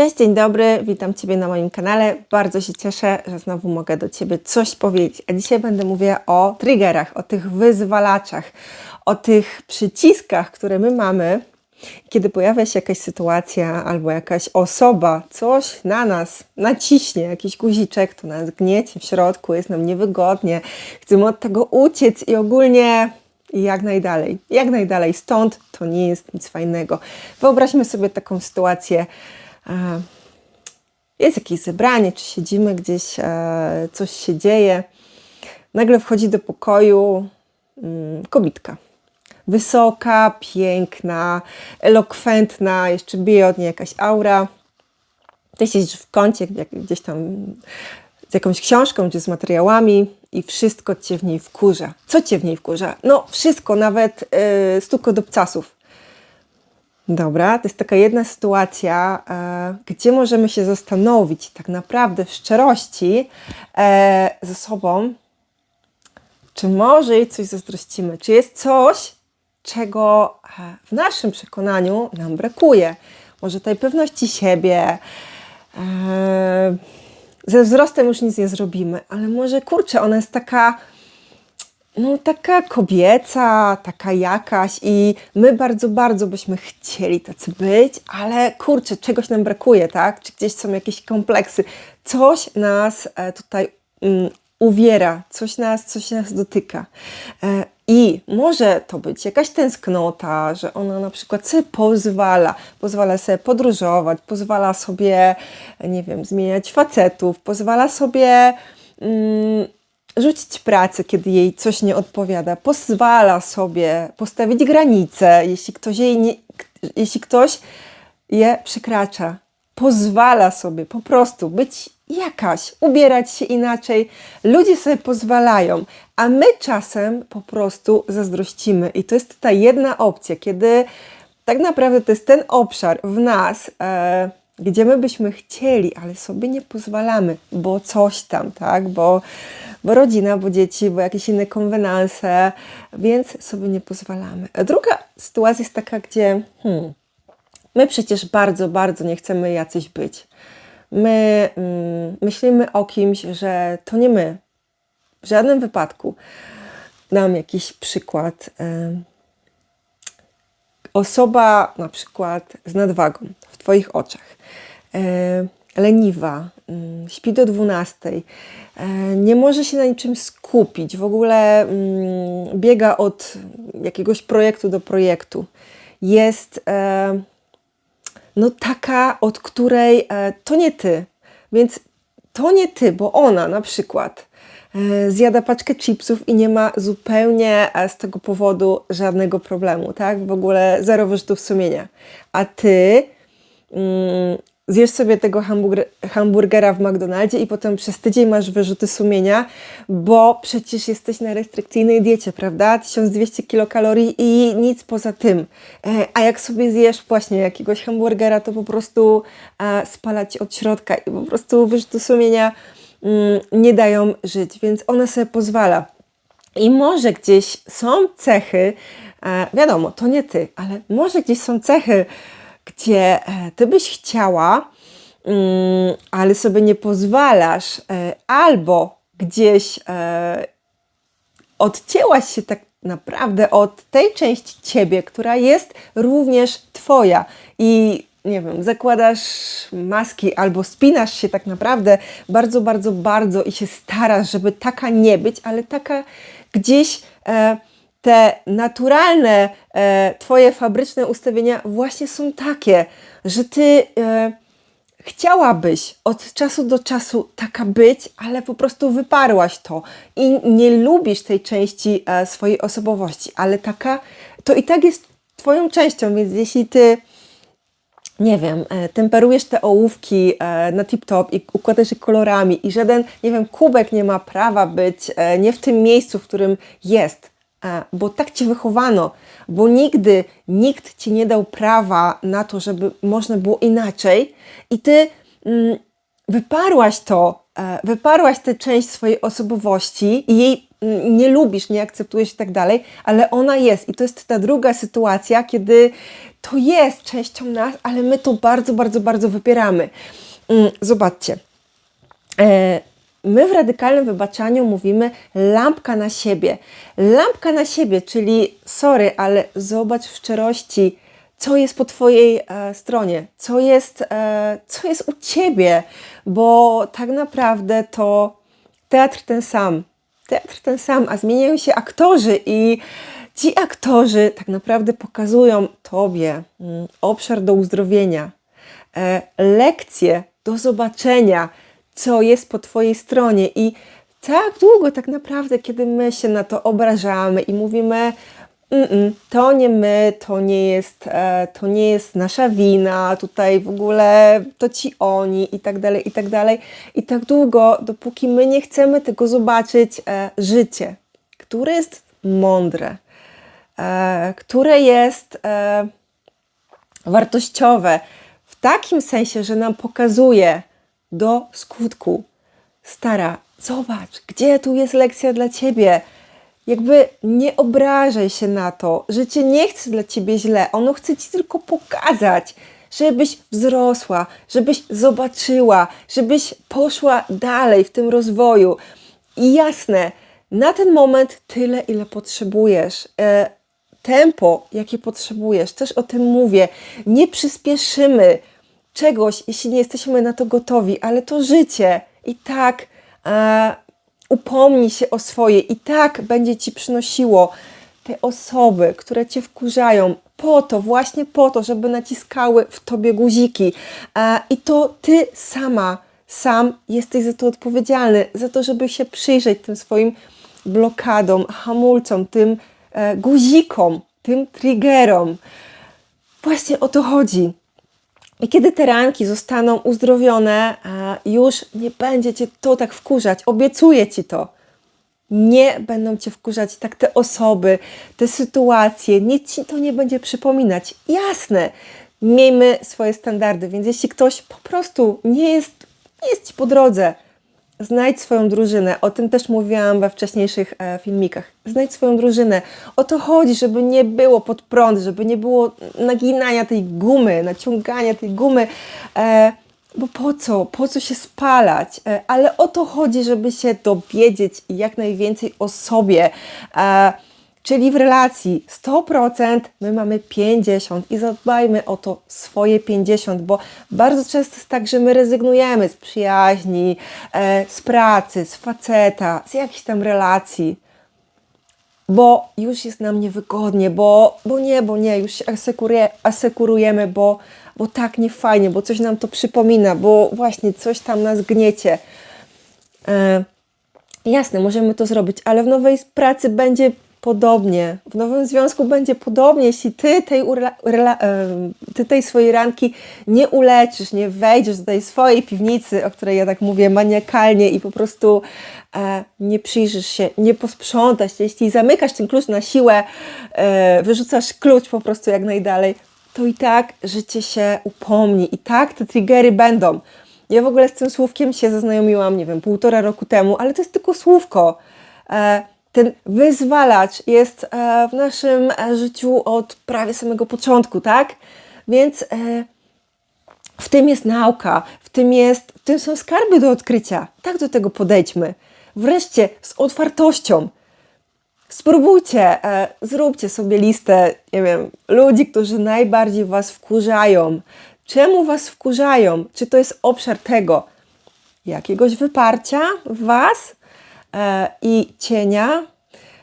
Cześć, dzień dobry, witam Ciebie na moim kanale. Bardzo się cieszę, że znowu mogę do Ciebie coś powiedzieć. A dzisiaj będę mówiła o triggerach, o tych wyzwalaczach, o tych przyciskach, które my mamy, kiedy pojawia się jakaś sytuacja albo jakaś osoba, coś na nas naciśnie, jakiś guziczek, to nas gniecie w środku, jest nam niewygodnie, chcemy od tego uciec i ogólnie i jak najdalej, jak najdalej stąd, to nie jest nic fajnego. Wyobraźmy sobie taką sytuację, jest jakieś zebranie, czy siedzimy gdzieś, e, coś się dzieje, nagle wchodzi do pokoju mm, kobitka. Wysoka, piękna, elokwentna, jeszcze bije od niej jakaś aura. Ty siedzisz w kącie, gdzieś tam z jakąś książką czy z materiałami i wszystko cię w niej wkurza. Co cię w niej wkurza? No wszystko, nawet yy, stuko do pcasów. Dobra, to jest taka jedna sytuacja, e, gdzie możemy się zastanowić tak naprawdę w szczerości e, ze sobą, czy może jej coś zazdrościmy, czy jest coś, czego e, w naszym przekonaniu nam brakuje. Może tej pewności siebie, e, ze wzrostem już nic nie zrobimy, ale może kurczę, ona jest taka, no taka kobieca, taka jakaś i my bardzo, bardzo byśmy chcieli tacy być, ale kurczę, czegoś nam brakuje, tak? Czy gdzieś są jakieś kompleksy, coś nas e, tutaj mm, uwiera, coś nas, coś nas dotyka. E, I może to być jakaś tęsknota, że ona na przykład sobie pozwala, pozwala sobie podróżować, pozwala sobie, nie wiem, zmieniać facetów, pozwala sobie mm, rzucić pracę, kiedy jej coś nie odpowiada, pozwala sobie postawić granice, jeśli ktoś jej nie, jeśli ktoś je przekracza, pozwala sobie po prostu być jakaś, ubierać się inaczej. Ludzie sobie pozwalają, a my czasem po prostu zazdrościmy. I to jest ta jedna opcja, kiedy tak naprawdę to jest ten obszar w nas, e, gdzie my byśmy chcieli, ale sobie nie pozwalamy, bo coś tam, tak? Bo, bo rodzina, bo dzieci, bo jakieś inne konwenanse, więc sobie nie pozwalamy. A druga sytuacja jest taka, gdzie hmm, my przecież bardzo, bardzo nie chcemy jacyś być. My mm, myślimy o kimś, że to nie my. W żadnym wypadku. Dam jakiś przykład. Osoba na przykład z nadwagą w Twoich oczach, e, leniwa, mm, śpi do 12, e, nie może się na niczym skupić, w ogóle mm, biega od jakiegoś projektu do projektu. Jest e, no taka, od której to nie ty. Więc to nie ty, bo ona na przykład zjada paczkę chipsów i nie ma zupełnie e, z tego powodu żadnego problemu, tak? W ogóle zero wyrzutów sumienia. A ty mm, zjesz sobie tego hamburger, hamburgera w McDonaldzie i potem przez tydzień masz wyrzuty sumienia, bo przecież jesteś na restrykcyjnej diecie, prawda? 1200 kilokalorii i nic poza tym. E, A jak sobie zjesz właśnie jakiegoś hamburgera, to po prostu e, spala ci od środka i po prostu wyrzuty sumienia nie dają żyć, więc ona sobie pozwala. I może gdzieś są cechy, e, wiadomo, to nie ty, ale może gdzieś są cechy, gdzie e, ty byś chciała, mm, ale sobie nie pozwalasz, e, albo gdzieś odcięłaś się tak naprawdę od tej części ciebie, która jest również twoja i nie wiem, zakładasz maski albo spinasz się tak naprawdę bardzo, bardzo, bardzo i się starasz, żeby taka nie być, ale taka gdzieś e, te naturalne, e, twoje fabryczne ustawienia właśnie są takie, że ty e, chciałabyś od czasu do czasu taka być, ale po prostu wyparłaś to i nie lubisz tej części e, swojej osobowości, ale taka to i tak jest Twoją częścią, więc jeśli Ty nie wiem, e, temperujesz te ołówki e, na tip-top i układasz je kolorami i żaden, nie wiem, kubek nie ma prawa być e, nie w tym miejscu, w którym jest, bo tak Cię wychowano, bo nigdy nikt Ci nie dał prawa na to, żeby można było inaczej i Ty mm, wyparłaś to, wyparłaś tę część swojej osobowości i jej nie lubisz, nie akceptujesz i tak dalej, ale ona jest. I to jest ta druga sytuacja, kiedy to jest częścią nas, ale my to bardzo, bardzo, bardzo wypieramy. Mm, Zobaczcie. E, My w radykalnym wybaczaniu mówimy lampka na siebie. Lampka na siebie, czyli sorry, ale zobacz w szczerości, co jest po Twojej e, stronie, co jest, e, co jest u Ciebie, bo tak naprawdę to teatr ten sam. Teatr ten sam, a zmieniają się aktorzy i ci aktorzy tak naprawdę pokazują Tobie mm, obszar do uzdrowienia, e, lekcje do zobaczenia, co jest po Twojej stronie. I tak długo, tak naprawdę, kiedy my się na to obrażamy i mówimy, Mm-mm, to nie my, to nie, jest, e, to nie jest nasza wina, tutaj w ogóle to ci oni i tak dalej, i tak dalej. I tak długo, dopóki my nie chcemy tego zobaczyć, e, życie, które jest mądre, e, które jest wartościowe w takim sensie, że nam pokazuje do skutku. Stara, zobacz, gdzie tu jest lekcja dla ciebie. Jakby nie obrażaj się na to. Życie nie chce dla ciebie źle. Ono chce ci tylko pokazać, żebyś wzrosła, żebyś zobaczyła, żebyś poszła dalej w tym rozwoju. I jasne, na ten moment tyle, ile potrzebujesz. E, tempo, jakie potrzebujesz. Też o tym mówię. Nie przyspieszymy czegoś, jeśli nie jesteśmy na to gotowi, ale to życie i tak e, upomnij się o swoje, i tak będzie ci przynosiło te osoby, które cię wkurzają, po to, właśnie po to, żeby naciskały w tobie guziki. E, I to ty sama, sam jesteś za to odpowiedzialny, za to, żeby się przyjrzeć tym swoim blokadom, hamulcom, tym e, guzikom, tym triggerom. Właśnie o to chodzi. I kiedy te ranki zostaną uzdrowione, e, już nie będzie cię to tak wkurzać. Obiecuję ci to. Nie będą cię wkurzać tak te osoby, te sytuacje, nic ci to nie będzie przypominać. Jasne, miejmy swoje standardy, więc jeśli ktoś po prostu nie jest, nie jest ci po drodze, Znajdź swoją drużynę. O tym też mówiłam we wcześniejszych e, filmikach. Znajdź swoją drużynę. O to chodzi, żeby nie było pod prąd, żeby nie było naginania tej gumy, naciągania tej gumy. E, bo po co? Po co się spalać? E, ale o to chodzi, żeby się dowiedzieć jak najwięcej o sobie. Czyli w relacji 100% my mamy 50 i zadbajmy o to swoje 50, bo bardzo często jest tak, że my rezygnujemy z przyjaźni, e, z pracy, z faceta, z jakichś tam relacji, bo już jest nam niewygodnie, bo, bo nie, bo nie, już się asekuruje, asekurujemy, bo, bo tak nie fajnie, bo coś nam to przypomina, bo właśnie coś tam nas gniecie. E, jasne, możemy to zrobić, ale w nowej pracy będzie podobnie. W nowym związku będzie podobnie, jeśli ty tej, ty tej swojej ranki nie uleczysz, nie wejdziesz do tej swojej piwnicy, o której ja tak mówię maniakalnie i po prostu e, nie przyjrzysz się, nie posprzątasz, jeśli zamykasz ten klucz na siłę, e, wyrzucasz klucz po prostu jak najdalej, to i tak życie się upomni i tak te triggery będą. Ja w ogóle z tym słówkiem się zaznajomiłam, nie wiem, półtora roku temu, ale to jest tylko słówko. E, ten wyzwalacz jest e, w naszym e, życiu od prawie samego początku, tak? Więc e, w tym jest nauka, w tym, jest, w tym są skarby do odkrycia. Tak do tego podejdźmy. Wreszcie z otwartością. Spróbujcie, zróbcie sobie listę, nie wiem, ludzi, którzy najbardziej Was wkurzają. Czemu Was wkurzają? Czy to jest obszar tego, jakiegoś wyparcia w Was, i cienia,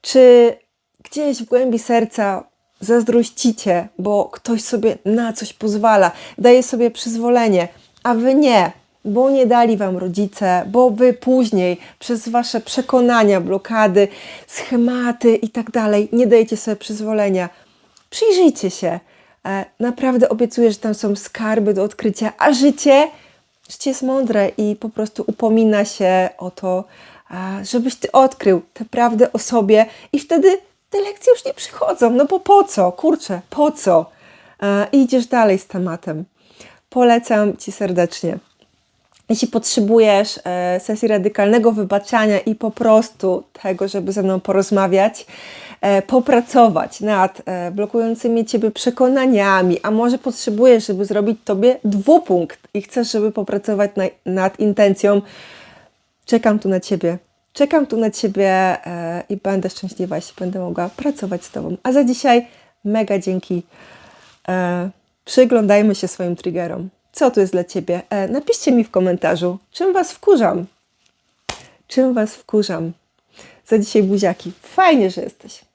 czy gdzieś w głębi serca zazdrościcie, bo ktoś sobie na coś pozwala, daje sobie przyzwolenie, a wy nie, bo nie dali wam rodzice, bo wy później przez wasze przekonania, blokady, schematy i tak dalej nie dajecie sobie przyzwolenia. Przyjrzyjcie się. E, naprawdę obiecuję, że tam są skarby do odkrycia, a życie, życie jest mądre i po prostu upomina się o to, żebyś ty odkrył tę prawdę o sobie i wtedy te lekcje już nie przychodzą. No bo po co? Kurczę, po co? I idziesz dalej z tematem. Polecam Ci serdecznie. Jeśli potrzebujesz e, sesji radykalnego wybaczania i po prostu tego, żeby ze mną porozmawiać, e, popracować nad e, blokującymi Ciebie przekonaniami, a może potrzebujesz, żeby zrobić Tobie dwupunkt i chcesz, żeby popracować na, nad intencją, czekam tu na Ciebie. Czekam tu na Ciebie e, i będę szczęśliwa, jeśli będę mogła pracować z Tobą. A za dzisiaj mega dzięki. E, przyglądajmy się swoim triggerom. Co tu jest dla Ciebie? E, napiszcie mi w komentarzu, czym Was wkurzam. Czym Was wkurzam? Za dzisiaj buziaki. Fajnie, że jesteś.